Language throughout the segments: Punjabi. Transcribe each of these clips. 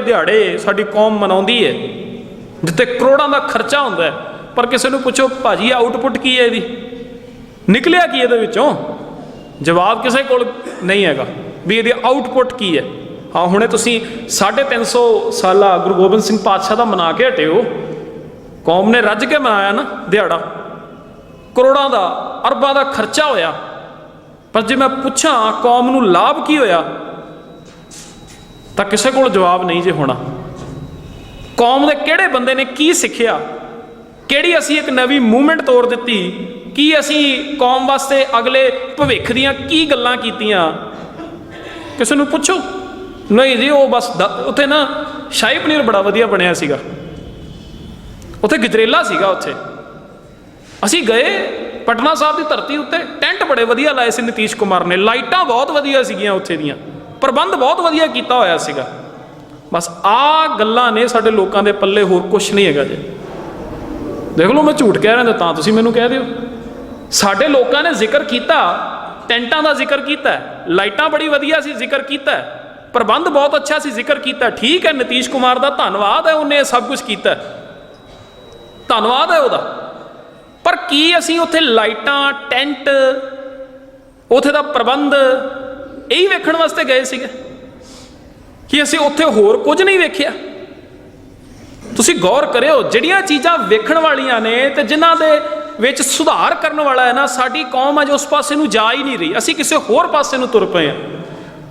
ਦਿਹਾੜੇ ਸਾਡੀ ਕੌਮ ਮਨਾਉਂਦੀ ਹੈ ਜਿੱਤੇ ਕਰੋੜਾਂ ਦਾ ਖਰਚਾ ਹੁੰਦਾ ਹੈ ਪਰ ਕਿਸੇ ਨੂੰ ਪੁੱਛੋ, ਭਾਜੀ ਆਊਟਪੁੱਟ ਕੀ ਹੈ ਇਹਦੀ? ਨਿਕਲਿਆ ਕੀ ਇਹਦੇ ਵਿੱਚੋਂ? ਜਵਾਬ ਕਿਸੇ ਕੋਲ ਨਹੀਂ ਹੈਗਾ ਵੀ ਇਹਦੀ ਆਊਟਪੁੱਟ ਕੀ ਹੈ ਹਾਂ, ਹੁਣੇ ਤੁਸੀਂ 350 ਸਾਲਾ ਗੁਰੂ ਗੋਬਿੰਦ ਸਿੰਘ ਪਾਤਸ਼ਾਹ ਦਾ ਮਨਾ ਕੇ ਹਟਿਓ। ਕੌਮ ਨੇ ਰੱਜ ਕੇ ਮਨਾਇਆ ਨਾ ਦਿਹਾੜਾ। ਕਰੋੜਾਂ ਦਾ, ਅਰਬਾਂ ਦਾ ਖਰਚਾ ਹੋਇਆ। ਪਰ ਜੇ ਮੈਂ ਪੁੱਛਾਂ, ਕੌਮ ਨੂੰ ਲਾਭ ਕੀ ਹੋਇਆ? ਤਾਂ ਕਿਸੇ ਕੋਲ ਜਵਾਬ ਨਹੀਂ ਜੇ ਹੋਣਾ। ਕੌਮ ਦੇ ਕਿਹੜੇ ਬੰਦੇ ਨੇ ਕੀ ਸਿੱਖਿਆ? ਕਿਹੜੀ ਅਸੀਂ ਇੱਕ ਨਵੀਂ ਮੂਵਮੈਂਟ ਤੋੜ ਦਿੱਤੀ? ਕੀ ਅਸੀਂ ਕੌਮ ਵਾਸਤੇ ਅਗਲੇ ਭਵਿੱਖ ਦੀਆਂ ਕੀ ਗੱਲਾਂ ਕੀਤੀਆਂ? ਕਿਸੇ ਨੂੰ ਪੁੱਛੋ। ਨਹੀਂ ਜੀ, ਉਹ ਬਸ ਦ- ਉੱਥੇ ਨਾ ਸ਼ਾਹੀ ਪਨੀਰ ਬੜਾ ਵਧੀਆ ਬਣਿਆ ਸੀਗਾ। ਉੱਥੇ ਗਜਰੇਲਾ ਸੀਗਾ ਉੱਥੇ। ਅਸੀਂ ਗਏ ਪਟਨਾ ਸਾਹਿਬ ਦੀ ਧਰਤੀ ਉੱਤੇ, ਟੈਂਟ ਬੜੇ ਵਧੀਆ ਲਾਏ ਸੀ ਨਤੀਸ਼ ਕੁਮਾਰ ਨੇ। ਲਾਈਟਾਂ ਬਹੁਤ ਵਧੀਆ ਸੀਗੀਆਂ ਉੱਥੇ ਦੀਆਂ। ਪ੍ਰਬੰਧ ਬਹੁਤ ਵਧੀਆ ਕੀਤਾ ਹੋਇਆ ਸੀਗਾ। ਬਸ ਆ ਗੱਲਾਂ ਨੇ ਸਾਡੇ ਲੋਕਾਂ ਦੇ ਪੱਲੇ ਹੋਰ ਕੁਝ ਨਹੀਂ ਹੈਗਾ ਜੀ। ਦੇਖ ਲਓ ਮੈਂ ਝੂਠ ਕਹਿ ਰਿਹਾ ਤਾਂ ਤੁਸੀਂ ਮੈਨੂੰ ਕਹਿ ਦਿਓ। ਸਾਡੇ ਲੋਕਾਂ ਨੇ ਜ਼ਿਕਰ ਕੀਤਾ, ਟੈਂਟਾਂ ਦਾ ਜ਼ਿਕਰ ਕੀਤਾ, ਲਾਈਟਾਂ ਬੜੀ ਵਧੀਆ ਸੀ, ਜ਼ਿਕਰ ਕੀਤਾ। ਪ੍ਰਬੰਧ ਬਹੁਤ ਅੱਛਾ ਸੀ, ਜ਼ਿਕਰ ਕੀਤਾ। ਠੀਕ ਹੈ, ਨਤੀਸ਼ ਕੁਮਾਰ ਦਾ ਧੰਨਵਾਦ ਹੈ, ਉਹਨੇ ਸਭ ਕੁਝ ਕੀਤਾ। ਧੰਨਵਾਦ ਹੈ ਉਹਦਾ। ਪਰ ਕੀ ਅਸੀਂ ਉੱਥੇ ਲਾਈਟਾਂ, ਟੈਂਟ, ਉੱਥੇ ਦਾ ਪ੍ਰਬੰਧ ਇਹੀ ਵੇਖਣ ਵਾਸਤੇ ਗਏ ਸੀਗੇ ਕਿ ਅਸੀਂ ਉੱਥੇ ਹੋਰ ਕੁਝ ਨਹੀਂ ਵੇਖਿਆ। ਤੁਸੀਂ ਗੌਰ ਕਰਿਓ, ਜਿਹੜੀਆਂ ਚੀਜ਼ਾਂ ਵੇਖਣ ਵਾਲੀਆਂ ਨੇ ਤੇ ਜਿਨ੍ਹਾਂ ਦੇ ਵਿੱਚ ਸੁਧਾਰ ਕਰਨ ਵਾਲਾ ਹੈ ਨਾ, ਸਾਡੀ ਕੌਮ ਅੱਜ ਉਸ ਪਾਸੇ ਨੂੰ ਜਾ ਹੀ ਨਹੀਂ ਰਹੀ। ਅਸੀਂ ਕਿਸੇ ਹੋਰ ਪਾਸੇ ਨੂੰ ਤੁਰ ਪਏ ਹਾਂ।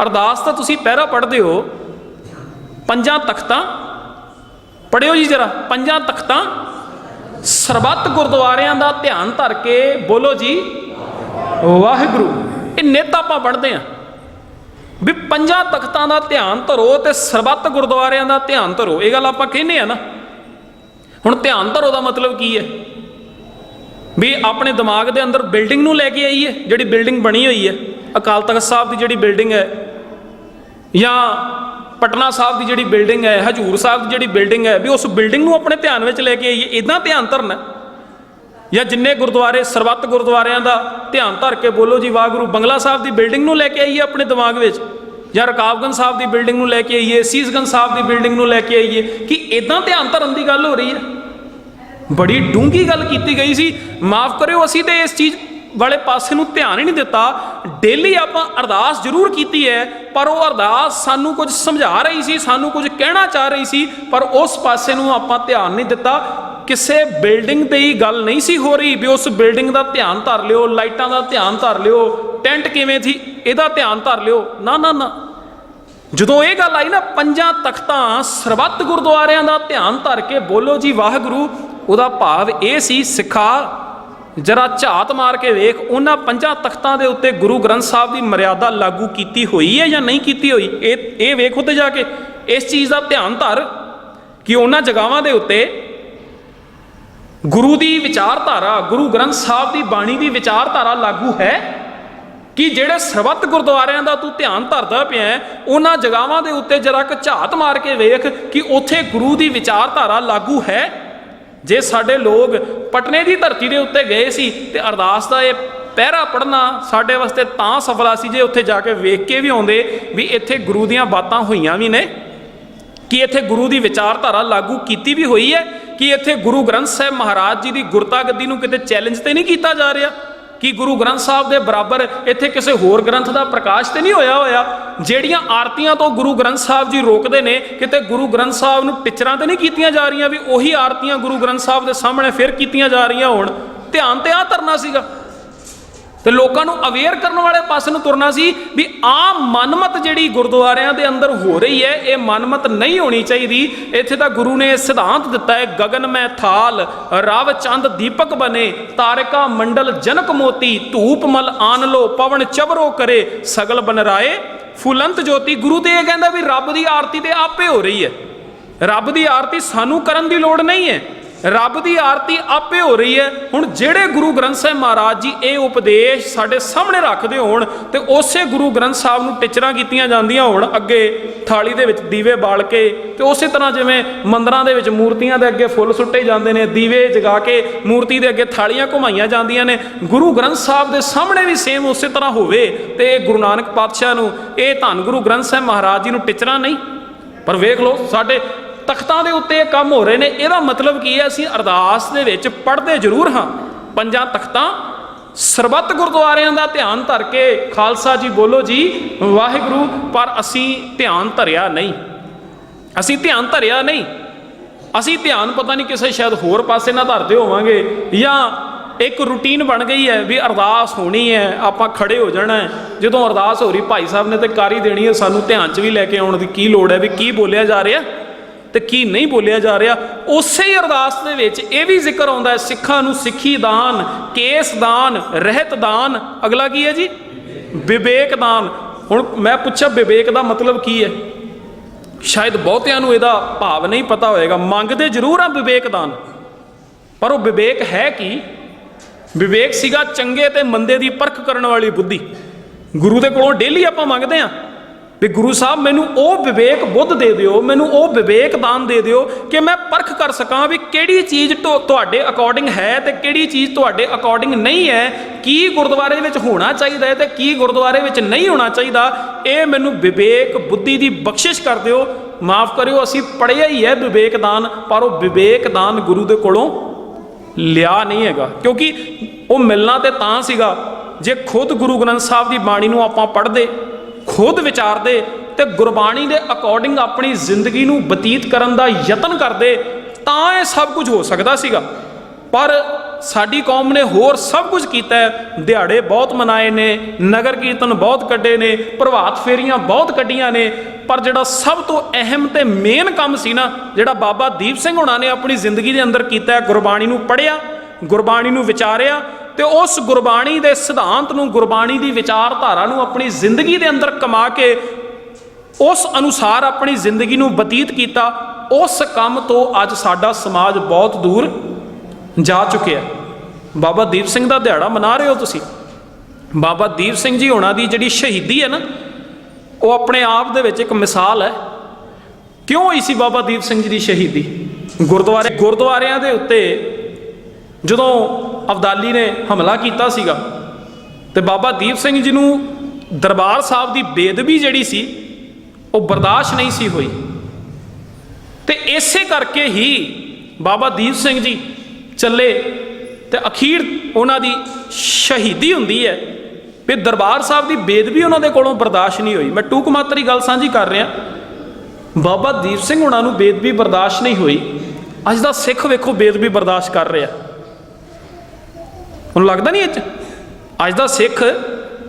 ਅਰਦਾਸ ਤਾਂ ਤੁਸੀਂ ਪਹਿਰਾ ਪੜ੍ਹਦੇ ਹੋ। ਪੰਜਾਂ ਤਖਤਾਂ ਪੜਿਓ ਜੀ ਜਰਾ, ਪੰਜਾਂ ਤਖਤਾਂ। ਸਰਬੱਤ ਗੁਰਦੁਆਰਿਆਂ ਦਾ ਧਿਆਨ ਧਰ ਕੇ ਬੋਲੋ ਜੀ, ਵਾਹਿਗੁਰੂ। ਇਹ ਨੇਤਾ ਆਪਾਂ ਪੜ੍ਹਦੇ ਆਂ ਵੀ ਪੰਜਾਂ ਤਖਤਾਂ ਦਾ ਧਿਆਨ ਧਰੋ ਤੇ ਸਰਬੱਤ ਗੁਰਦੁਆਰਿਆਂ ਦਾ ਧਿਆਨ ਧਰੋ। ਇਹ ਗੱਲ ਆਪਾਂ ਕਹਿੰਦੇ ਆ ਨਾ। ਹੁਣ ਧਿਆਨ ਧਰੋ ਦਾ ਮਤਲਬ ਕੀ ਹੈ? ਵੀ ਆਪਣੇ ਦਿਮਾਗ ਦੇ ਅੰਦਰ ਬਿਲਡਿੰਗ ਨੂੰ ਲੈ ਕੇ ਆਈਏ, ਜਿਹੜੀ ਬਿਲਡਿੰਗ ਬਣੀ ਹੋਈ ਹੈ। ਅਕਾਲ ਤਖਤ ਸਾਹਿਬ ਦੀ ਜਿਹੜੀ ਬਿਲਡਿੰਗ ਹੈ ਜਾਂ ਪਟਨਾ ਸਾਹਿਬ ਦੀ ਜਿਹੜੀ ਬਿਲਡਿੰਗ ਹੈ, ਹਜੂਰ ਸਾਹਿਬ ਦੀ ਜਿਹੜੀ ਬਿਲਡਿੰਗ ਹੈ, ਵੀ ਉਸ ਬਿਲਡਿੰਗ ਨੂੰ ਆਪਣੇ ਧਿਆਨ ਵਿੱਚ ਲੈ ਕੇ ਆਈਏ। ਇਦਾਂ ਧਿਆਨ ਧਰਨਾ। ਜਾਂ ਜਿੰਨੇ ਗੁਰਦੁਆਰੇ, ਸਰਬੱਤ ਗੁਰਦੁਆਰਿਆਂ ਦਾ ਧਿਆਨ ਧਰ ਕੇ ਬੋਲੋ ਜੀ, ਵਾਹਿਗੁਰੂ ਬੰਗਲਾ ਸਾਹਿਬ ਦੀ ਬਿਲਡਿੰਗ ਨੂੰ ਲੈ ਕੇ ਆਈਏ ਆਪਣੇ ਦਿਮਾਗ ਵਿੱਚ, ਜਾਂ ਰਕਾਬਗੰਜ ਸਾਹਿਬ ਦੀ ਬਿਲਡਿੰਗ ਨੂੰ ਲੈ ਕੇ ਆਈਏ, ਸੀਸਗੰਜ ਸਾਹਿਬ ਦੀ ਬਿਲਡਿੰਗ ਨੂੰ ਲੈ ਕੇ ਆਈਏ, ਕਿ ਇਦਾਂ ਧਿਆਨ ਧਰਨ ਦੀ ਗੱਲ ਹੋ ਰਹੀ ਹੈ। ਬੜੀ ਡੂੰਗੀ ਗੱਲ ਕੀਤੀ ਗਈ ਸੀ। ਮਾਫ ਕਰਿਓ, ਅਸੀਂ ਤੇ ਇਸ ਚੀਜ਼ ਵਾਲੇ ਪਾਸੇ ਨੂੰ ਧਿਆਨ ਹੀ ਨਹੀਂ ਦਿੱਤਾ। ਡੇਲੀ ਆਪਾਂ ਅਰਦਾਸ ਜ਼ਰੂਰ ਕੀਤੀ ਹੈ, ਪਰ ਉਹ ਅਰਦਾਸ ਸਾਨੂੰ ਕੁਝ ਸਮਝਾ ਰਹੀ ਸੀ, ਸਾਨੂੰ ਕੁਝ ਕਹਿਣਾ ਚਾਹ ਰਹੀ ਸੀ, ਪਰ ਉਸ ਪਾਸੇ ਨੂੰ ਆਪਾਂ ਧਿਆਨ ਨਹੀਂ ਦਿੱਤਾ। ਕਿਸੇ ਬਿਲਡਿੰਗ ਤੇ ਹੀ ਗੱਲ ਨਹੀਂ ਸੀ ਹੋ ਰਹੀ ਵੀ ਉਸ ਬਿਲਡਿੰਗ ਦਾ ਧਿਆਨ ਧਰ ਲਿਓ, ਲਾਈਟਾਂ ਦਾ ਧਿਆਨ ਧਰ ਲਿਓ, ਟੈਂਟ ਕਿਵੇਂ ਸੀ, ਇਹਦਾ ਧਿਆਨ ਧਰ ਲਿਓ। ਨਾ ਨਾ ਨਾ। ਜਦੋਂ ਇਹ ਗੱਲ ਆਈ ਨਾ, ਪੰਜਾਂ ਤਖਤਾਂ ਸਰਬੱਤ ਗੁਰਦੁਆਰਿਆਂ ਦਾ ਧਿਆਨ ਧਰ ਕੇ ਬੋਲੋ ਜੀ ਵਾਹਿਗੁਰੂ, ਉਹਦਾ ਭਾਵ ਇਹ ਸੀ, ਸਿੱਖਾ, ਜਰਾ ਝਾਤ ਮਾਰ ਕੇ ਵੇਖ, ਉਹਨਾਂ ਪੰਜਾਂ ਤਖਤਾਂ ਦੇ ਉੱਤੇ ਗੁਰੂ ਗ੍ਰੰਥ ਸਾਹਿਬ ਦੀ ਮਰਿਆਦਾ ਲਾਗੂ ਕੀਤੀ ਹੋਈ ਹੈ ਜਾਂ ਨਹੀਂ ਕੀਤੀ ਹੋਈ? ਇਹ ਇਹ ਵੇਖ ਉੱਤੇ ਜਾ ਕੇ। ਇਸ ਚੀਜ਼ ਦਾ ਧਿਆਨ ਧਰ ਕਿ ਉਹਨਾਂ ਜਗਾਵਾਂ ਦੇ ਉੱਤੇ ਗੁਰੂ ਦੀ ਵਿਚਾਰਧਾਰਾ, ਗੁਰੂ ਗ੍ਰੰਥ ਸਾਹਿਬ ਦੀ ਬਾਣੀ ਦੀ ਵਿਚਾਰਧਾਰਾ ਲਾਗੂ ਹੈ ਕਿ ਜਿਹੜੇ ਸਰਬੱਤ ਗੁਰਦੁਆਰਿਆਂ ਦਾ ਤੂੰ ਧਿਆਨ ਧਰਦਾ ਪਿਆ ਉਹਨਾਂ ਜਗਾਵਾਂ ਦੇ ਉੱਤੇ ਜਰਾ ਕੁ ਝਾਤ ਮਾਰ ਕੇ ਵੇਖ ਕਿ ਉੱਥੇ ਗੁਰੂ ਦੀ ਵਿਚਾਰਧਾਰਾ ਲਾਗੂ ਹੈ। ਜੇ ਸਾਡੇ ਲੋਕ ਪਟਨੇ ਦੀ ਧਰਤੀ ਦੇ ਉੱਤੇ ਗਏ ਸੀ ਤੇ ਅਰਦਾਸ ਦਾ ਇਹ ਪਹਿਰਾ ਪੜਨਾ ਸਾਡੇ ਵਾਸਤੇ ਤਾਂ ਸਫਲਾ ਸੀ ਜੇ ਉੱਥੇ ਜਾ ਕੇ ਵੇਖ ਕੇ ਵੀ ਆਉਂਦੇ ਵੀ ਇੱਥੇ ਗੁਰੂ ਦੀਆਂ ਬਾਤਾਂ ਹੋਈਆਂ ਵੀ ਨੇ, ਕਿ ਇੱਥੇ ਗੁਰੂ ਦੀ ਵਿਚਾਰਧਾਰਾ ਲਾਗੂ ਕੀਤੀ ਵੀ ਹੋਈ ਹੈ। ਕਿ ਇੱਥੇ ਗੁਰੂ ਗ੍ਰੰਥ ਸਾਹਿਬ ਮਹਾਰਾਜ ਜੀ ਦੀ ਗੁਰਤਾ ਗੱਦੀ ਨੂੰ ਕਿਤੇ ਚੈਲੰਜ ਤੇ ਨਹੀਂ ਕੀਤਾ ਜਾ ਰਿਹਾ? ਕਿ ਗੁਰੂ ਗ੍ਰੰਥ ਸਾਹਿਬ ਦੇ ਬਰਾਬਰ ਇੱਥੇ ਕਿਸੇ ਹੋਰ ਗ੍ਰੰਥ ਦਾ ਪ੍ਰਕਾਸ਼ ਤੇ ਨਹੀਂ ਹੋਇਆ ਹੋਇਆ? ਜਿਹੜੀਆਂ ਆਰਤੀਆਂ ਤੋਂ ਗੁਰੂ ਗ੍ਰੰਥ ਸਾਹਿਬ ਜੀ ਰੋਕਦੇ ਨੇ, ਕਿਤੇ ਗੁਰੂ ਗ੍ਰੰਥ ਸਾਹਿਬ ਨੂੰ ਟਿਚਰਾਂ ਤੇ ਨਹੀਂ ਕੀਤੀਆਂ ਜਾ ਰਹੀਆਂ ਵੀ ਉਹੀ ਆਰਤੀਆਂ ਗੁਰੂ ਗ੍ਰੰਥ ਸਾਹਿਬ ਦੇ ਸਾਹਮਣੇ ਫਿਰ ਕੀਤੀਆਂ ਜਾ ਰਹੀਆਂ ਹੋਣ? ਧਿਆਨ ਤੇ ਆ ਧਰਨਾ ਸੀਗਾ। ਤੇ ਲੋਕਾਂ ਨੂੰ ਅਵੇਅਰ ਕਰਨ ਵਾਲੇ ਪਾਸੇ ਨੂੰ ਤੁਰਨਾ ਸੀ ਵੀ ਆਮ ਮਨਮਤ ਜਿਹੜੀ ਗੁਰਦੁਆਰਿਆਂ ਦੇ ਅੰਦਰ ਹੋ ਰਹੀ ਹੈ, ਇਹ ਮਨਮਤ ਨਹੀਂ ਹੋਣੀ ਚਾਹੀਦੀ। ਇੱਥੇ ਤਾਂ ਗੁਰੂ ਨੇ ਸਿਧਾਂਤ ਦਿੱਤਾ ਹੈ ਗगन ਮੈਂ ਥਾਲ, ਰਵ ਚੰਦ ਦੀਪਕ ਬਨੇ, ਤਾਰਕਾ ਮੰਡਲ ਜਨਕ ਮੋਤੀ, ਧੂਪ ਮਲ ਆਨ ਲੋ, ਪਵਨ ਚਵਰੋ ਕਰੇ, ਸਗਲ ਬਨ ਰਾਏ। ਫੁਲੰਤ ਜੋਤੀ ਗੁਰੂ ਤੇ ਇਹ ਕਹਿੰਦਾ ਵੀ ਰੱਬ ਦੀ ਆਰਤੀ ਤੇ ਆਪੇ ਹੋ ਰਹੀ ਹੈ। ਰੱਬ ਦੀ ਆਰਤੀ ਸਾਨੂੰ ਕਰਨ ਦੀ ਲੋੜ ਨਹੀਂ ਹੈ। ਰੱਬ ਦੀ ਆਰਤੀ ਆਪੇ ਹੋ ਰਹੀ ਹੈ। ਹੁਣ ਜਿਹੜੇ ਗੁਰੂ ਗ੍ਰੰਥ ਸਾਹਿਬ ਮਹਾਰਾਜ ਜੀ ਇਹ ਉਪਦੇਸ਼ ਸਾਡੇ ਸਾਹਮਣੇ ਰੱਖਦੇ ਹੋਣ ਤੇ ਉਸੇ ਗੁਰੂ ਗ੍ਰੰਥ ਸਾਹਿਬ ਨੂੰ ਟਿਚਰਾਂ ਕੀਤੀਆਂ ਜਾਂਦੀਆਂ ਹੋਣ ਅੱਗੇ ਥਾਲੀ ਦੇ ਵਿੱਚ ਦੀਵੇ ਬਾਲ ਕੇ ਤੇ ਉਸੇ ਤਰ੍ਹਾਂ ਜਿਵੇਂ ਮੰਦਰਾਂ ਦੇ ਵਿੱਚ ਮੂਰਤੀਆਂ ਦੇ ਅੱਗੇ ਫੁੱਲ ਸੁੱਟੇ ਜਾਂਦੇ ਨੇ, ਦੀਵੇ ਜਗਾ ਕੇ ਮੂਰਤੀ ਦੇ ਅੱਗੇ ਥਾਲੀਆਂ ਘੁਮਾਈਆਂ ਜਾਂਦੀਆਂ ਨੇ। ਗੁਰੂ ਗ੍ਰੰਥ ਸਾਹਿਬ ਦੇ ਸਾਹਮਣੇ ਵੀ ਸੇਮ ਉਸੇ ਤਰ੍ਹਾਂ ਹੋਵੇ ਤੇ ਗੁਰੂ ਨਾਨਕ ਪਾਤਸ਼ਾਹ ਨੂੰ ਇਹ ਧੰਨ ਗੁਰੂ ਗ੍ਰੰਥ ਸਾਹਿਬ ਮਹਾਰਾਜ ਜੀ ਨੂੰ ਟਿਚਰਾਂ ਨਹੀਂ। ਪਰ ਵੇਖ ਲਓ ਸਾਡੇ ਤਖਤਾਂ ਦੇ ਉੱਤੇ ਇਹ ਕੰਮ ਹੋ ਰਹੇ ਨੇ, ਇਹਦਾ ਮਤਲਬ ਕੀ ਹੈ? ਅਸੀਂ ਅਰਦਾਸ ਦੇ ਵਿੱਚ ਪੜ੍ਹਦੇ ਜ਼ਰੂਰ ਹਾਂ। ਪੰਜਾਂ ਤਖਤਾਂ, ਸਰਬੱਤ ਗੁਰਦੁਆਰਿਆਂ ਦਾ ਧਿਆਨ ਧਰ ਕੇ ਖਾਲਸਾ ਜੀ ਬੋਲੋ ਜੀ, ਵਾਹਿਗੁਰੂ, ਪਰ ਅਸੀਂ ਧਿਆਨ ਧਰਿਆ ਨਹੀਂ। ਅਸੀਂ ਧਿਆਨ ਧਰਿਆ ਨਹੀਂ। ਅਸੀਂ ਧਿਆਨ ਪਤਾ ਨਹੀਂ ਕਿਸੇ ਸ਼ਾਇਦ ਹੋਰ ਪਾਸੇ ਨਾ ਧਰਦੇ ਹੋਵਾਂਗੇ ਜਾਂ ਇੱਕ ਰੂਟੀਨ ਬਣ ਗਈ ਹੈ ਵੀ ਅਰਦਾਸ ਹੋਣੀ ਹੈ, ਆਪਾਂ ਖੜੇ ਹੋ ਜਾਣਾ ਹੈ। ਜਦੋਂ ਅਰਦਾਸ ਹੋ ਰਹੀ, ਭਾਈ ਸਾਹਿਬ ਨੇ ਤੇ ਕਾਰੀ ਦੇਣੀ ਹੈ, ਸਾਨੂੰ ਧਿਆਨ 'ਚ ਵੀ ਲੈ ਕੇ ਆਉਣ ਦੀ ਕੀ ਲੋੜ ਹੈ ਵੀ ਕੀ ਬੋਲਿਆ ਜਾ ਰਿਹਾ? ਤੇ ਕੀ ਨਹੀਂ ਬੋਲਿਆ ਜਾ ਰਿਹਾ, ਉਸੇ ਹੀ ਅਰਦਾਸ ਦੇ ਵਿੱਚ ਇਹ ਵੀ ਜ਼ਿਕਰ ਆਉਂਦਾ ਹੈ, ਸਿੱਖਾਂ ਨੂੰ ਸਿੱਖੀ ਦਾਨ, ਕੇਸ ਦਾਨ, ਰਹਿਤ ਦਾਨ, ਅਗਲਾ ਕੀ ਹੈ ਜੀ? ਵਿਵੇਕ ਦਾਨ। ਹੁਣ ਮੈਂ ਪੁੱਛਿਆ, ਵਿਵੇਕ ਦਾ ਮਤਲਬ ਕੀ ਹੈ? ਸ਼ਾਇਦ ਬਹੁਤਿਆਂ ਨੂੰ ਇਹਦਾ ਭਾਵ ਨਹੀਂ ਪਤਾ ਹੋਏਗਾ। ਮੰਗਦੇ ਜ਼ਰੂਰ ਆ ਵਿਵੇਕ ਦਾਨ। ਪਰ ਉਹ ਵਿਵੇਕ ਹੈ ਕੀ? ਵਿਵੇਕ ਸੀਗਾ ਚੰਗੇ ਤੇ ਮੰਦੇ ਦੀ ਪਰਖ ਕਰਨ ਵਾਲੀ ਬੁੱਧੀ। ਗੁਰੂ ਦੇ ਕੋਲੋਂ ਡੇਲੀ ਆਪਾਂ ਮੰਗਦੇ ਆ ਵੀ ਗੁਰੂ ਸਾਹਿਬ, ਮੈਨੂੰ ਉਹ ਵਿਵੇਕ ਬੁੱਧ ਦੇ ਦਿਓ, ਮੈਨੂੰ ਉਹ ਵਿਵੇਕ ਦਾਨ ਦੇ ਦਿਓ ਕਿ ਮੈਂ ਪਰਖ ਕਰ ਸਕਾਂ ਵੀ ਕਿਹੜੀ ਚੀਜ਼ ਤੁਹਾਡੇ ਅਕੋਰਡਿੰਗ ਹੈ ਤੇ ਕਿਹੜੀ ਚੀਜ਼ ਤੁਹਾਡੇ ਅਕੋਰਡਿੰਗ ਨਹੀਂ ਹੈ, ਕੀ ਗੁਰਦੁਆਰੇ ਵਿੱਚ ਹੋਣਾ ਚਾਹੀਦਾ ਹੈ ਤੇ ਕੀ ਗੁਰਦੁਆਰੇ ਵਿੱਚ ਨਹੀਂ ਹੋਣਾ ਚਾਹੀਦਾ, ਇਹ ਮੈਨੂੰ ਵਿਵੇਕ ਬੁੱਧੀ ਦੀ ਬਖਸ਼ਿਸ਼ ਕਰ ਦਿਓ। ਮਾਫ ਕਰਿਓ, ਅਸੀਂ ਪੜ੍ਹਿਆ ਹੀ ਹੈ ਵਿਵੇਕ ਦਾਨ, ਪਰ ਉਹ ਵਿਵੇਕ ਦਾਨ ਗੁਰੂ ਦੇ ਕੋਲੋਂ ਲਿਆ ਨਹੀਂ ਹੈਗਾ। ਕਿਉਂਕਿ ਉਹ ਮਿਲਣਾ ਤੇ ਤਾਂ ਸੀਗਾ, ਜੇ ਖੁਦ ਗੁਰੂ ਗ੍ਰੰਥ ਸਾਹਿਬ ਦੀ ਬਾਣੀ ਨੂੰ ਆਪਾਂ ਪੜ੍ਹਦੇ ਖੁਦ ਵਿਚਾਰਦੇ ਤੇ ਗੁਰਬਾਣੀ ਦੇ ਅਕੋਰਡਿੰਗ ਆਪਣੀ ਜ਼ਿੰਦਗੀ ਨੂੰ ਬਤੀਤ ਕਰਨ ਦਾ ਯਤਨ ਕਰਦੇ, ਤਾਂ ਇਹ ਸਭ ਕੁਝ ਹੋ ਸਕਦਾ ਸੀਗਾ। ਪਰ ਸਾਡੀ ਕੌਮ ਨੇ ਹੋਰ ਸਭ ਕੁਝ ਕੀਤਾ ਦਿਹਾੜੇ ਬਹੁਤ ਮਨਾਏ ਨੇ, ਨਗਰ ਕੀਰਤਨ ਬਹੁਤ ਕੱਢੇ ਨੇ, ਪ੍ਰਭਾਤ ਫੇਰੀਆਂ ਬਹੁਤ ਕੱਢੀਆਂ ਨੇ, ਪਰ ਜਿਹੜਾ ਸਭ ਤੋਂ ਅਹਿਮ ਤੇ ਮੇਨ ਕੰਮ ਸੀ ਨਾ, ਜਿਹੜਾ ਬਾਬਾ ਦੀਪ ਸਿੰਘ ਹੁਣਾਂ ਨੇ ਆਪਣੀ ਜ਼ਿੰਦਗੀ ਦੇ ਅੰਦਰ ਕੀਤਾ ਗੁਰਬਾਣੀ ਨੂੰ ਪੜ੍ਹਿਆ, ਗੁਰਬਾਣੀ ਨੂੰ ਵਿਚਾਰਿਆ ਤੇ ਉਸ ਗੁਰਬਾਣੀ ਦੇ ਸਿਧਾਂਤ ਨੂੰ, ਗੁਰਬਾਣੀ ਦੀ ਵਿਚਾਰਧਾਰਾ ਨੂੰ ਆਪਣੀ ਜ਼ਿੰਦਗੀ ਦੇ ਅੰਦਰ ਕਮਾ ਕੇ, ਉਸ ਅਨੁਸਾਰ ਆਪਣੀ ਜ਼ਿੰਦਗੀ ਨੂੰ ਬਤੀਤ ਕੀਤਾ, ਉਸ ਕੰਮ ਤੋਂ ਅੱਜ ਸਾਡਾ ਸਮਾਜ ਬਹੁਤ ਦੂਰ ਜਾ ਚੁੱਕਿਆ ਬਾਬਾ ਦੀਪ ਸਿੰਘ ਦਾ ਦਿਹਾੜਾ ਮਨਾ ਰਹੇ ਹੋ ਤੁਸੀਂ? ਬਾਬਾ ਦੀਪ ਸਿੰਘ ਜੀ ਹੋਣਾ ਦੀ ਜਿਹੜੀ ਸ਼ਹੀਦੀ ਹੈ ਨਾ, ਉਹ ਆਪਣੇ ਆਪ ਦੇ ਵਿੱਚ ਇੱਕ ਮਿਸਾਲ ਹੈ। ਕਿਉਂ ਹੋਈ ਸੀ ਬਾਬਾ ਦੀਪ ਸਿੰਘ ਜੀ ਦੀ ਸ਼ਹੀਦੀ? ਗੁਰਦੁਆਰੇ, ਗੁਰਦੁਆਰਿਆਂ ਦੇ ਉੱਤੇ ਜਦੋਂ ਅਬਦਾਲੀ ਨੇ ਹਮਲਾ ਕੀਤਾ ਸੀਗਾ ਤੇ ਬਾਬਾ ਦੀਪ ਸਿੰਘ ਜੀ ਨੂੰ ਦਰਬਾਰ ਸਾਹਿਬ ਦੀ ਬੇਦਬੀ ਜਿਹੜੀ ਸੀ, ਉਹ ਬਰਦਾਸ਼ਤ ਨਹੀਂ ਸੀ ਹੋਈ। ਤੇ ਇਸੇ ਕਰਕੇ ਹੀ ਬਾਬਾ ਦੀਪ ਸਿੰਘ ਜੀ ਚੱਲੇ ਤੇ ਅਖੀਰ ਉਹਨਾਂ ਦੀ ਸ਼ਹੀਦੀ ਹੁੰਦੀ ਹੈ ਵੀ ਦਰਬਾਰ ਸਾਹਿਬ ਦੀ ਬੇਦਬੀ ਉਹਨਾਂ ਦੇ ਕੋਲੋਂ ਬਰਦਾਸ਼ਤ ਨਹੀਂ ਹੋਈ। ਮੈਂ ਟੂਕ ਮਾਤਰੀ ਗੱਲ ਸਾਂਝੀ ਕਰ ਰਿਹਾ। ਬਾਬਾ ਦੀਪ ਸਿੰਘ ਉਹਨਾਂ ਨੂੰ ਬੇਦਬੀ ਬਰਦਾਸ਼ਤ ਨਹੀਂ ਹੋਈ। ਅੱਜ ਦਾ ਸਿੱਖ ਵੇਖੋ ਬੇਦਬੀ ਬਰਦਾਸ਼ਤ ਕਰ ਰਿਹਾ। ਹੁਣ ਲੱਗਦਾ ਨਹੀਂ ਇਹ 'ਚ? ਅੱਜ ਦਾ ਸਿੱਖ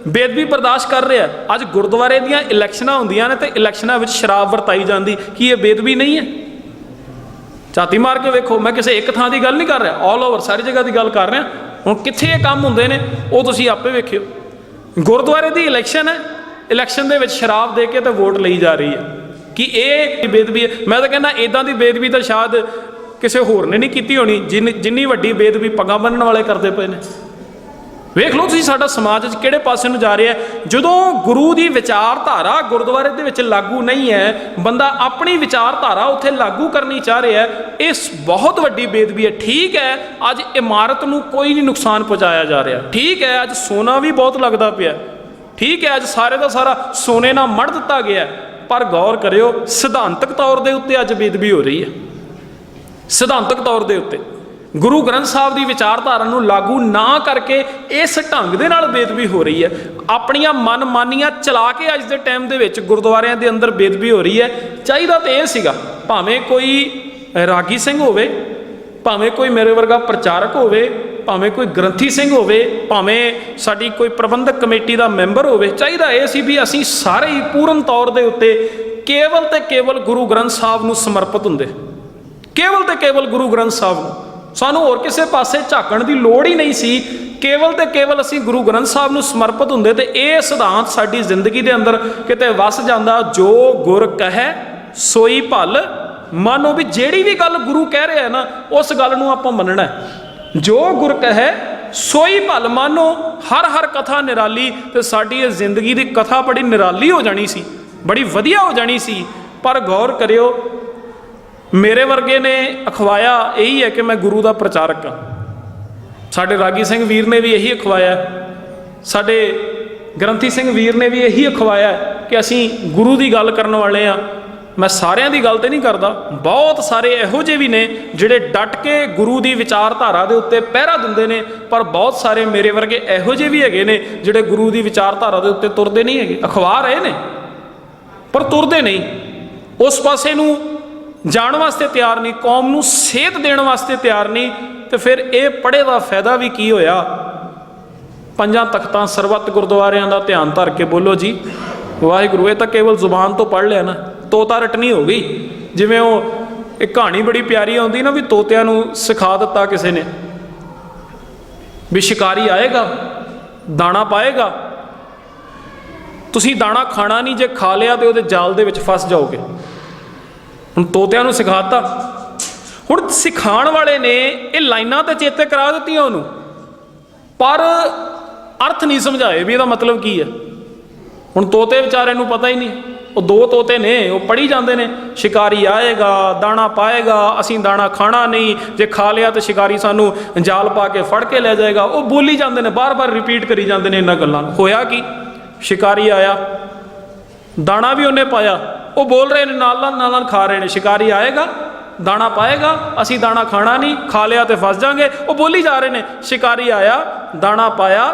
ਬੇਦਬੀ ਬਰਦਾਸ਼ਤ ਕਰ ਰਿਹਾ। ਅੱਜ ਗੁਰਦੁਆਰੇ ਦੀਆਂ ਇਲੈਕਸ਼ਨਾਂ ਹੁੰਦੀਆਂ ਨੇ ਤੇ ਇਲੈਕਸ਼ਨਾਂ ਵਿੱਚ ਸ਼ਰਾਬ ਵਰਤਾਈ ਜਾਂਦੀ। ਕੀ ਇਹ ਬੇਦਬੀ ਨਹੀਂ ਹੈ? ਝਾਤੀ ਮਾਰ ਕੇ ਵੇਖੋ, ਮੈਂ ਕਿਸੇ ਇੱਕ ਥਾਂ ਦੀ ਗੱਲ ਨਹੀਂ ਕਰ ਰਿਹਾ। ਆਲ ਓਵਰ ਸਾਰੀ ਜਗ੍ਹਾ ਦੀ ਗੱਲ ਕਰ ਰਿਹਾ। ਹੁਣ ਕਿੱਥੇ ਇਹ ਕੰਮ ਹੁੰਦੇ ਨੇ? ਉਹ ਤੁਸੀਂ ਆਪੇ ਵੇਖਿਓ। ਗੁਰਦੁਆਰੇ ਦੀ ਇਲੈਕਸ਼ਨ ਹੈ। ਇਲੈਕਸ਼ਨ ਦੇ ਵਿੱਚ ਸ਼ਰਾਬ ਦੇ ਕੇ ਤੇ ਵੋਟ ਲਈ ਜਾ ਰਹੀ ਹੈ। ਕਿ ਇਹ ਬੇਦਬੀ ਹੈ? ਮੈਂ ਤਾਂ ਕਹਿੰਦਾ ਇਦਾਂ ਦੀ ਬੇਦਬੀ ਤਾਂ ਸ਼ਾਇਦ ਕਿਸੇ ਹੋਰ ਨੇ ਨਹੀਂ ਕੀਤੀ ਹੋਣੀ, ਜਿੰਨੀ ਜਿੰਨੀ ਵੱਡੀ ਬੇਦਬੀ ਪੱਗਾਂ ਬੰਨਣ ਵਾਲੇ ਕਰਦੇ ਪਏ ਨੇ। ਵੇਖ ਲਓ ਤੁਸੀਂ ਸਾਡਾ ਸਮਾਜ ਅੱਜ ਕਿਹੜੇ ਪਾਸੇ ਨੂੰ ਜਾ ਰਿਹਾ ਜਦੋਂ ਗੁਰੂ ਦੀ ਵਿਚਾਰਧਾਰਾ ਗੁਰਦੁਆਰੇ ਦੇ ਵਿੱਚ ਲਾਗੂ ਨਹੀਂ ਹੈ, ਬੰਦਾ ਆਪਣੀ ਵਿਚਾਰਧਾਰਾ ਉੱਥੇ ਲਾਗੂ ਕਰਨੀ ਚਾਹ ਰਿਹਾ ਹੈ ਇਹ ਬਹੁਤ ਵੱਡੀ ਬੇਦਬੀ ਹੈ। ਠੀਕ ਹੈ, ਅੱਜ ਇਮਾਰਤ ਨੂੰ ਕੋਈ ਨਹੀਂ ਨੁਕਸਾਨ ਪਹੁੰਚਾਇਆ ਜਾ ਰਿਹਾ। ਠੀਕ ਹੈ, ਅੱਜ ਸੋਨਾ ਵੀ ਬਹੁਤ ਲੱਗਦਾ ਪਿਆ। ਠੀਕ ਹੈ, ਅੱਜ ਸਾਰੇ ਦਾ ਸਾਰਾ ਸੋਨੇ ਨਾਲ ਮੜ ਦਿੱਤਾ ਗਿਆ ਪਰ ਗੌਰ ਕਰਿਓ, ਸਿਧਾਂਤਕ ਤੌਰ ਦੇ ਉੱਤੇ ਅੱਜ ਬੇਦਬੀ ਹੋ ਰਹੀ ਹੈ। ਸਿਧਾਂਤਕ ਤੌਰ ਦੇ ਉੱਤੇ ਗੁਰੂ ਗ੍ਰੰਥ ਸਾਹਿਬ ਦੀ ਵਿਚਾਰਧਾਰਾ ਨੂੰ ਲਾਗੂ ਨਾ ਕਰਕੇ ਇਸ ਢੰਗ ਦੇ ਨਾਲ ਬੇਦਬੀ ਹੋ ਰਹੀ ਹੈ। ਆਪਣੀਆਂ ਮਨਮਾਨੀਆਂ ਚਲਾ ਕੇ ਅੱਜ ਦੇ ਟਾਈਮ ਦੇ ਵਿੱਚ ਗੁਰਦੁਆਰਿਆਂ ਦੇ ਅੰਦਰ ਬੇਦਬੀ ਹੋ ਰਹੀ ਹੈ। ਚਾਹੀਦਾ ਤੇ ਇਹ ਸੀਗਾ, ਭਾਵੇਂ ਕੋਈ ਰਾਗੀ ਸਿੰਘ ਹੋਵੇ, ਭਾਵੇਂ ਕੋਈ ਮੇਰੇ ਵਰਗਾ ਪ੍ਰਚਾਰਕ ਹੋਵੇ, ਭਾਵੇਂ ਕੋਈ ਗ੍ਰੰਥੀ ਸਿੰਘ ਹੋਵੇ, ਭਾਵੇਂ ਸਾਡੀ ਕੋਈ ਪ੍ਰਬੰਧਕ ਕਮੇਟੀ ਦਾ ਮੈਂਬਰ ਹੋਵੇ, ਚਾਹੀਦਾ ਇਹ ਸੀ ਵੀ ਅਸੀਂ ਸਾਰੇ ਹੀ ਪੂਰਨ ਤੌਰ ਦੇ ਉੱਤੇ ਕੇਵਲ ਤੇ ਕੇਵਲ ਗੁਰੂ ਗ੍ਰੰਥ ਸਾਹਿਬ ਨੂੰ ਸਮਰਪਿਤ ਹੁੰਦੇ। ਕੇਵਲ ਤੇ ਕੇਵਲ ਗੁਰੂ ਗ੍ਰੰਥ ਸਾਹਿਬ ਨੂੰ। ਸਾਨੂੰ ਹੋਰ ਕਿਸੇ ਪਾਸੇ ਝਾਕਣ ਦੀ ਲੋੜ ਹੀ ਨਹੀਂ ਸੀ। ਕੇਵਲ ਤੇ ਕੇਵਲ ਅਸੀਂ ਗੁਰੂ ਗ੍ਰੰਥ ਸਾਹਿਬ ਨੂੰ ਸਮਰਪਿਤ ਹੁੰਦੇ ਤੇ ਇਹ ਸਿਧਾਂਤ ਸਾਡੀ ਜ਼ਿੰਦਗੀ ਦੇ ਅੰਦਰ ਕਿਤੇ ਵਸ ਜਾਂਦਾ, ਜੋ ਗੁਰ ਕਹੈ, ਸੋਈ ਭਲ। ਮੰਨੋ ਵੀ ਜਿਹੜੀ ਵੀ ਗੱਲ ਗੁਰੂ ਕਹਿ ਰਿਹਾ ਹੈ ਨਾ, ਉਸ ਗੱਲ ਨੂੰ ਆਪਾਂ ਮੰਨਣਾ ਜੋ ਗੁਰ ਕਹੈ, ਸੋਈ ਭਲ। ਮੰਨੋ, ਹਰ ਹਰ ਕਥਾ ਨਿਰਾਲੀ ਤੇ ਸਾਡੀ ਇਹ ਜ਼ਿੰਦਗੀ ਦੀ ਕਥਾ ਬੜੀ ਨਿਰਾਲੀ ਹੋ ਜਾਣੀ ਸੀ, ਬੜੀ ਵਧੀਆ ਹੋ ਜਾਣੀ ਸੀ। ਪਰ ਗੌਰ ਕਰਿਓ ਮੇਰੇ ਵਰਗੇ ਨੇ ਅਖਵਾਇਆ ਇਹੀ ਹੈ ਕਿ ਮੈਂ ਗੁਰੂ ਦਾ ਪ੍ਰਚਾਰਕ ਹਾਂ। ਸਾਡੇ ਰਾਗੀ ਸਿੰਘ ਵੀਰ ਨੇ ਵੀ ਇਹੀ ਅਖਵਾਇਆ ਸਾਡੇ ਗ੍ਰੰਥੀ ਸਿੰਘ ਵੀਰ ਨੇ ਵੀ ਇਹੀ ਅਖਵਾਇਆ ਕਿ ਅਸੀਂ ਗੁਰੂ ਦੀ ਗੱਲ ਕਰਨ ਵਾਲੇ ਆ ਮੈਂ ਸਾਰਿਆਂ ਦੀ ਗੱਲ ਤੇ ਨਹੀਂ ਕਰਦਾ, ਬਹੁਤ ਸਾਰੇ ਇਹੋ ਜਿਹੇ ਵੀ ਨੇ ਜਿਹੜੇ ਡਟ ਕੇ ਗੁਰੂ ਦੀ ਵਿਚਾਰਧਾਰਾ ਦੇ ਉੱਤੇ ਪਹਿਰਾ ਦਿੰਦੇ ਨੇ, ਪਰ ਬਹੁਤ ਸਾਰੇ ਮੇਰੇ ਵਰਗੇ ਇਹੋ ਜਿਹੇ ਵੀ ਹੈਗੇ ਨੇ ਜਿਹੜੇ ਗੁਰੂ ਦੀ ਵਿਚਾਰਧਾਰਾ ਦੇ ਉੱਤੇ ਤੁਰਦੇ ਨਹੀਂ ਹੈਗੇ। ਅਖਬਾਰ ਰਹੇ ਨੇ, ਪਰ ਤੁਰਦੇ ਨਹੀਂ। ਉਸ ਪਾਸੇ ਨੂੰ ਜਾਣ ਵਾਸਤੇ ਤਿਆਰ ਨਹੀਂ, ਕੌਮ ਨੂੰ ਸੇਧ ਦੇਣ ਵਾਸਤੇ ਤਿਆਰ ਨਹੀਂ, ਤੇ ਫਿਰ ਇਹ ਪੜ੍ਹੇ ਦਾ ਫਾਇਦਾ ਵੀ ਕੀ ਹੋਇਆ? ਪੰਜਾਂ ਤਖਤਾਂ ਸਰਬੱਤ ਗੁਰਦੁਆਰਿਆਂ ਦਾ ਧਿਆਨ ਧਰ ਕੇ ਬੋਲੋ ਜੀ, ਵਾਹਿਗੁਰੂ, ਇਹ ਤਾਂ ਕੇਵਲ ਜ਼ੁਬਾਨ ਤੋਂ ਪੜ੍ਹ ਲਿਆ ਨਾ, ਤੋਤਾ ਰਟਣੀ ਹੋ ਗਈ। ਜਿਵੇਂ ਉਹ ਇਹ ਕਹਾਣੀ ਬੜੀ ਪਿਆਰੀ ਆਉਂਦੀ ਨਾ ਵੀ ਤੋਤਿਆਂ ਨੂੰ ਸਿਖਾ ਦਿੱਤਾ ਕਿਸੇ ਨੇ। ਵੀ ਸ਼ਿਕਾਰੀ ਆਏਗਾ, ਦਾਣਾ ਪਾਏਗਾ। ਤੁਸੀਂ ਦਾਣਾ ਖਾਣਾ ਨਹੀਂ, ਜੇ ਖਾ ਲਿਆ ਤੇ ਉਹਦੇ ਜਾਲ ਦੇ ਵਿੱਚ ਫਸ ਜਾਓਗੇ। ਹੁਣ ਤੋਤਿਆਂ ਨੂੰ ਸਿਖਾਤਾ। ਹੁਣ ਸਿਖਾਉਣ ਵਾਲੇ ਨੇ ਇਹ ਲਾਈਨਾਂ ਤੇ ਚੇਤੇ ਕਰਾ ਦਿੱਤੀਆਂ ਉਹਨੂੰ। ਪਰ ਅਰਥ ਨਹੀਂ ਸਮਝਾਏ ਵੀ ਇਹਦਾ ਮਤਲਬ ਕੀ ਹੈ। ਹੁਣ ਤੋਤੇ ਵਿਚਾਰੇ ਨੂੰ ਪਤਾ ਹੀ ਨਹੀਂ। ਉਹ ਦੋ ਤੋਤੇ ਨੇ, ਉਹ ਪੜੀ ਜਾਂਦੇ ਨੇ। ਸ਼ਿਕਾਰੀ ਆਏਗਾ, ਦਾਣਾ ਪਾਏਗਾ, ਅਸੀਂ ਦਾਣਾ ਖਾਣਾ ਨਹੀਂ। ਜੇ ਖਾ ਲਿਆ ਤਾਂ ਸ਼ਿਕਾਰੀ ਸਾਨੂੰ ਜਾਲ ਪਾ ਕੇ ਫੜ ਕੇ ਲੈ ਜਾਏਗਾ। ਉਹ ਬੋਲੀ ਜਾਂਦੇ ਨੇ, ਬਾਰ-ਬਾਰ ਰਿਪੀਟ ਕਰੀ ਜਾਂਦੇ ਨੇ ਇਹਨਾਂ ਗੱਲਾਂ ਨੂੰ। ਹੋਇਆ ਕੀ? ਸ਼ਿਕਾਰੀ ਆਇਆ। ਦਾਣਾ ਵੀ ਉਹਨੇ ਪਾਇਆ। ਉਹ ਬੋਲ ਰਹੇ ਨੇ, ਨਾਲ ਨਾਲ ਨਾਲ ਖਾ ਰਹੇ ਨੇ। ਸ਼ਿਕਾਰੀ ਆਏਗਾ, ਦਾਣਾ ਪਾਏਗਾ, ਅਸੀਂ ਦਾਣਾ ਖਾਣਾ ਨਹੀਂ, ਖਾ ਲਿਆ ਤੇ ਫਸ ਜਾਾਂਗੇ। ਉਹ ਬੋਲੀ ਜਾ ਰਹੇ ਨੇ, ਸ਼ਿਕਾਰੀ ਆਇਆ, ਦਾਣਾ ਪਾਇਆ,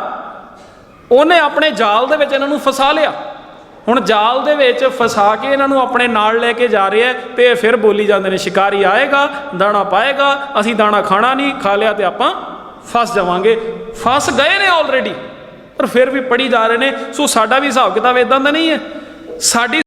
ਉਹਨੇ ਆਪਣੇ ਜਾਲ ਦੇ ਵਿੱਚ ਇਹਨਾਂ ਨੂੰ ਫਸਾ ਲਿਆ। ਹੁਣ ਜਾਲ ਦੇ ਵਿੱਚ ਫਸਾ ਕੇ ਇਹਨਾਂ ਨੂੰ ਆਪਣੇ ਨਾਲ ਲੈ ਕੇ ਜਾ ਰਿਹਾ ਤੇ ਇਹ ਫਿਰ ਬੋਲੀ ਜਾਂਦੇ ਨੇ, ਸ਼ਿਕਾਰੀ ਆਏਗਾ, ਦਾਣਾ ਪਾਏਗਾ, ਅਸੀਂ ਦਾਣਾ ਖਾਣਾ ਨਹੀਂ, ਖਾ ਲਿਆ ਤੇ ਆਪਾਂ ਫਸ ਜਾਵਾਂਗੇ। ਫਸ ਗਏ ਨੇ ਆਲਰੇਡੀ ਪਰ ਫਿਰ ਵੀ ਪੜੀ ਜਾ ਰਹੇ ਨੇ। ਸੋ ਸਾਡਾ ਵੀ ਹਿਸਾਬ ਕਿਤਾਬ ਇਦਾਂ ਦਾ ਨਹੀਂ ਹੈ। ਸਾਡੀ